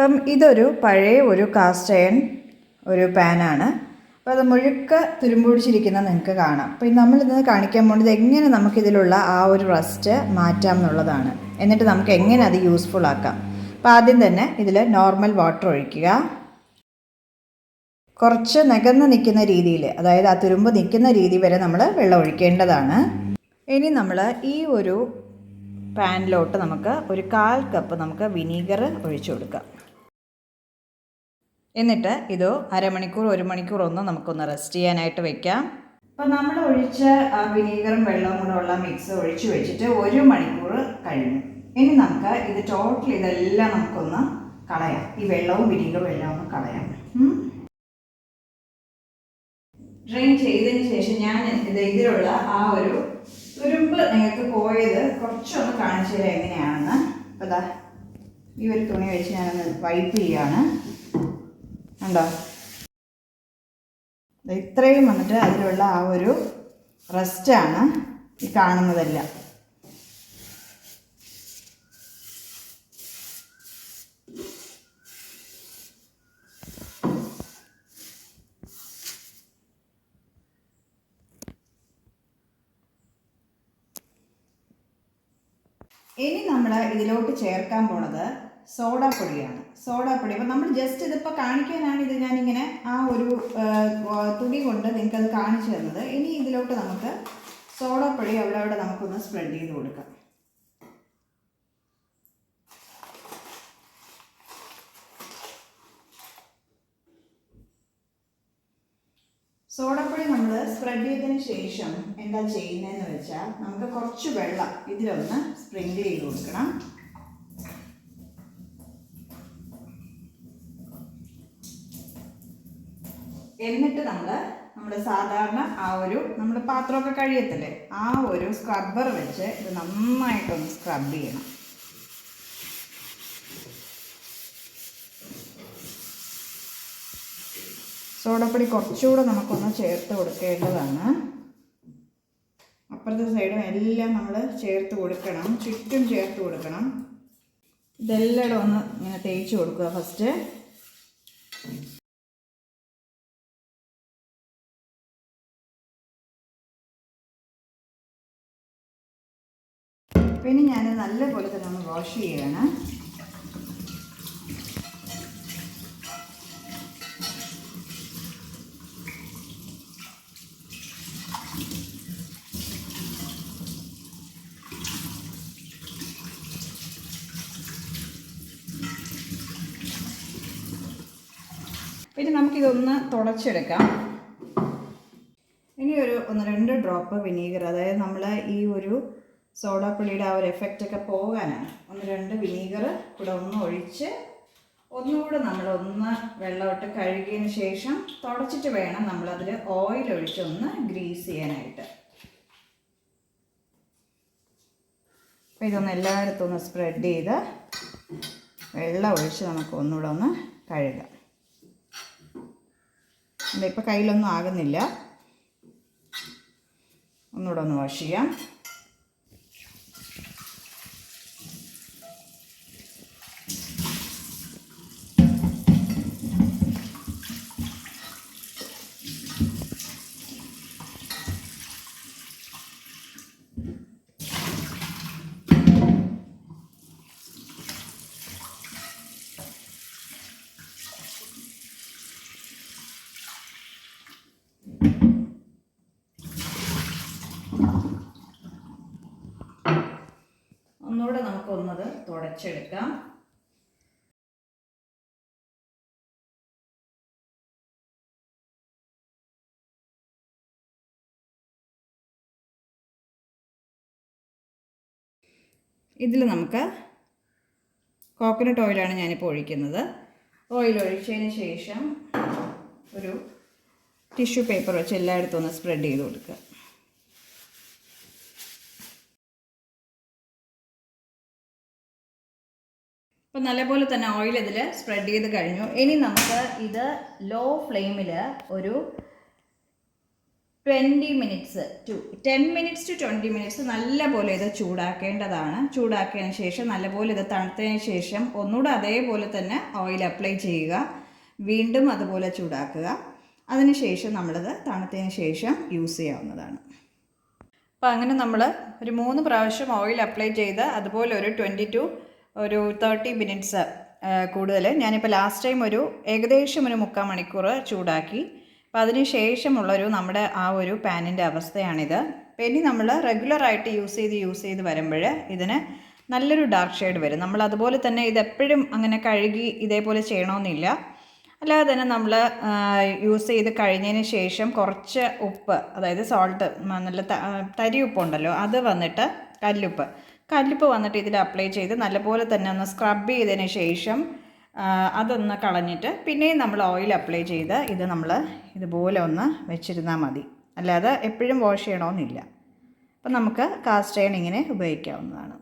അപ്പം ഇതൊരു പഴയ ഒരു കാസ്റ്റ് അയൺ ഒരു പാനാണ് അപ്പോൾ അത് മുഴുക്ക തുരുമ്പൊടിച്ചിരിക്കുന്നത് നിങ്ങൾക്ക് കാണാം. അപ്പോൾ നമ്മളിത് കാണിക്കാൻ പോകുന്നത് എങ്ങനെ നമുക്കിതിലുള്ള ആ ഒരു റസ്റ്റ് മാറ്റാം എന്നുള്ളതാണ്. എന്നിട്ട് നമുക്ക് എങ്ങനെ അത് യൂസ്ഫുൾ ആക്കാം. അപ്പോൾ ആദ്യം തന്നെ ഇതിൽ നോർമൽ വാട്ടർ ഒഴിക്കുക. കുറച്ച് നികന്ന് നിൽക്കുന്ന രീതിയിൽ അതായത് ആ തുരുമ്പ് നിൽക്കുന്ന രീതി വരെ നമ്മൾ വെള്ളം ഒഴിക്കേണ്ടതാണ്. ഇനി നമ്മൾ ഈ ഒരു പാനിലോട്ട് നമുക്ക് ഒരു കാൽ കപ്പ് നമുക്ക് വിനീഗർ ഒഴിച്ചു കൊടുക്കാം. എന്നിട്ട് ഇത് അരമണിക്കൂർ ഒരു മണിക്കൂർ ഒന്ന് നമുക്കൊന്ന് റെസ്റ്റ് ചെയ്യാനായിട്ട് വെക്കാം. അപ്പോൾ നമ്മൾ ഒഴിച്ച വിനീഗറും വെള്ളവും കൂടെ ഉള്ള മിക്സ് ഒഴിച്ച് വെച്ചിട്ട് ഒരു മണിക്കൂർ കഴിഞ്ഞു. ഇനി നമുക്ക് ഇത് ടോട്ടൽ ഇതെല്ലാം നമുക്കൊന്ന് കളയാം. ഈ വെള്ളവും വിനീഗറും എല്ലാം ഒന്ന് കളയാം. ഡ്രെയിൻ ചെയ്തതിന് ശേഷം ഞാൻ ഇത് ഇതിലുള്ള ആ ഒരു തുരുമ്പ് നിങ്ങൾക്ക് പോയത് കുറച്ചൊന്ന് കാണിച്ചു തരാം എങ്ങനെയാണെന്ന്. അപ്പോൾ ഈ ഒരു തുണി വെച്ച് ഞാനൊന്ന് വൈപ്പ് ചെയ്യാണ്. ഉണ്ടോ ഇത്രയും വന്നിട്ട് അതിലുള്ള ആ ഒരു റെസ്റ്റാണ് ഈ കാണുന്നതെല്ലാം. ഇനി നമ്മൾ ഇതിലോട്ട് ചേർക്കാൻ പോണത് സോഡാപ്പൊടിയാണ്. സോഡാപ്പൊടി അപ്പം നമ്മൾ ജസ്റ്റ് ഇതിപ്പോൾ കാണിക്കാനാണ് ഇത് ഞാനിങ്ങനെ ആ ഒരു തുണി കൊണ്ട് നിങ്ങൾക്കത് കാണിച്ചു തരുന്നത് ഇനി ഇതിലോട്ട് നമുക്ക് സോഡാപ്പൊടി അവിടെ അവിടെ നമുക്കൊന്ന് സ്പ്രെഡ് ചെയ്ത് കൊടുക്കാം. സോഡപ്പൊടി നമ്മൾ സ്പ്രെഡ് ചെയ്തതിന് ശേഷം എന്താ ചെയ്യുന്നതെന്ന് വെച്ചാൽ നമുക്ക് കുറച്ച് വെള്ളം ഇതിലൊന്ന് സ്പ്രിങ്കിൾ ചെയ്ത് കൊടുക്കണം. എന്നിട്ട് നമ്മൾ നമ്മൾ സാധാരണ ആ ഒരു നമ്മൾ പാത്രമൊക്കെ കഴിയത്തില്ലേ ആ ഒരു സ്ക്രബ്ബർ വെച്ച് ഇത് നന്നായിട്ടൊന്ന് സ്ക്രബ് ചെയ്യണം. സോഡപ്പൊടി കുറച്ചുകൂടെ നമുക്കൊന്ന് ചേർത്ത് കൊടുക്കേണ്ടതാണ്. അപ്പുറത്തെ സൈഡും എല്ലാം നമ്മൾ ചേർത്ത് കൊടുക്കണം. ചുറ്റും ചേർത്ത് കൊടുക്കണം. ഇതെല്ലാം ഒന്ന് ഇങ്ങനെ തേച്ച് കൊടുക്കുക ഫസ്റ്റ് പിന്നെ ഞാൻ നല്ലപോലെ തന്നെ ഒന്ന് വാഷ് ചെയ്യണം. പിന്നെ നമുക്കിതൊന്ന് തുടച്ചെടുക്കാം. ഇനി ഒരു ഒന്ന് രണ്ട് ഡ്രോപ്പ് വിനീഗർ അതായത് നമ്മൾ ഈ ഒരു സോഡാപ്പൊടിയുടെ ആ ഒരു എഫക്റ്റ് ഒക്കെ പോകാനാണ്. ഒന്ന് രണ്ട് വിനീഗർ കൂടെ ഒന്ന് ഒഴിച്ച് ഒന്നുകൂടെ നമ്മൾ ഒന്ന് വെള്ളമിട്ട് കഴുകിയതിന് ശേഷം തുടച്ചിട്ട് വേണം നമ്മളതിൽ ഓയിൽ ഒഴിച്ച് ഒന്ന് ഗ്രീസ് ചെയ്യാനായിട്ട്. അപ്പോൾ ഇതൊന്ന് എല്ലായിടത്തും ഒന്ന് സ്പ്രെഡ് ചെയ്ത് വെള്ളം ഒഴിച്ച് നമുക്ക് ഒന്നുകൂടെ ഒന്ന് കഴുകാം. ഇപ്പോൾ കയ്യിലൊന്നും ആകുന്നില്ല. ഒന്നുകൂടെ ഒന്ന് വാഷ് ചെയ്യാം ഒന്നുകൂടെ നമുക്കൊന്നത് തുടച്ചെടുക്കാം. ഇതിൽ നമുക്ക് കോക്കനട്ട് ഓയിലാണ് ഞാനിപ്പോൾ ഒഴിക്കുന്നത്. ഓയിൽ ഒഴിച്ചതിന് ശേഷം ഒരു ടിഷ്യൂ പേപ്പർ വെച്ച് എല്ലായിടത്തും ഒന്ന് സ്പ്രെഡ് ചെയ്ത് കൊടുക്കുക. അപ്പം നല്ലപോലെ തന്നെ ഓയിൽ ഇതിൽ സ്പ്രെഡ് ചെയ്ത് കഴിഞ്ഞു. ഇനി നമുക്ക് ഇത് ലോ ഫ്ലെയിമിൽ ഒരു twenty minutes to ten minutes to twenty minutes നല്ലപോലെ ഇത് ചൂടാക്കേണ്ടതാണ്. ചൂടാക്കിയതിന് ശേഷം നല്ലപോലെ ഇത് തണുത്തതിന് ശേഷം ഒന്നുകൂടെ അതേപോലെ തന്നെ ഓയിൽ അപ്ലൈ ചെയ്യുക. വീണ്ടും അതുപോലെ ചൂടാക്കുക. അതിനുശേഷം നമ്മളിത് തണുത്തതിന് ശേഷം യൂസ് ചെയ്യാവുന്നതാണ്. അപ്പോൾ അങ്ങനെ നമ്മൾ ഒരു മൂന്ന് പ്രാവശ്യം ഓയിൽ അപ്ലൈ ചെയ്ത് അതുപോലെ ഒരു ട്വന്റി ടു ഒരു തേർട്ടി മിനിറ്റ്സ് കൂടുതൽ ഞാനിപ്പോൾ ലാസ്റ്റ് ടൈം ഒരു ഏകദേശം ഒരു മുക്കാൽ മണിക്കൂർ ചൂടാക്കി. അപ്പോൾ അതിന് ശേഷമുള്ളൊരു നമ്മുടെ ആ ഒരു പാനിന്റെ അവസ്ഥയാണിത്. അപ്പോൾ ഇനി നമ്മൾ റെഗുലറായിട്ട് യൂസ് ചെയ്ത് യൂസ് ചെയ്ത് വരുമ്പോൾ ഇതിന് നല്ലൊരു ഡാർക്ക് ഷെയ്ഡ് വരും. നമ്മൾ അതുപോലെ തന്നെ ഇതെപ്പോഴും അങ്ങനെ കഴുകി ഇതേപോലെ ചെയ്യണമെന്നില്ല അല്ലാതെ തന്നെ നമ്മൾ യൂസ് ചെയ്ത് കഴിഞ്ഞതിന് ശേഷം കുറച്ച് ഉപ്പ് അതായത് സോൾട്ട് നല്ല തരി ഉപ്പുണ്ടല്ലോ അത് വന്നിട്ട് കല്ലുപ്പ്. കല്ലുപ്പ് വന്നിട്ട് ഇതിൽ അപ്ലൈ ചെയ്ത് നല്ലപോലെ തന്നെ ഒന്ന് സ്ക്രബ് ചെയ്തതിന് ശേഷം അതൊന്ന് കളഞ്ഞിട്ട് പിന്നെയും നമ്മൾ ഓയിൽ അപ്ലൈ ചെയ്ത് ഇത് നമ്മൾ ഇതുപോലെ ഒന്ന് വെച്ചിരുന്നാൽ മതി. അല്ലാതെ എപ്പോഴും വാഷ് ചെയ്യണമെന്നില്ല അപ്പം നമുക്ക് കാസ്റ്റ് അയൺ ഇങ്ങനെ ഉപയോഗിക്കാവുന്നതാണ്.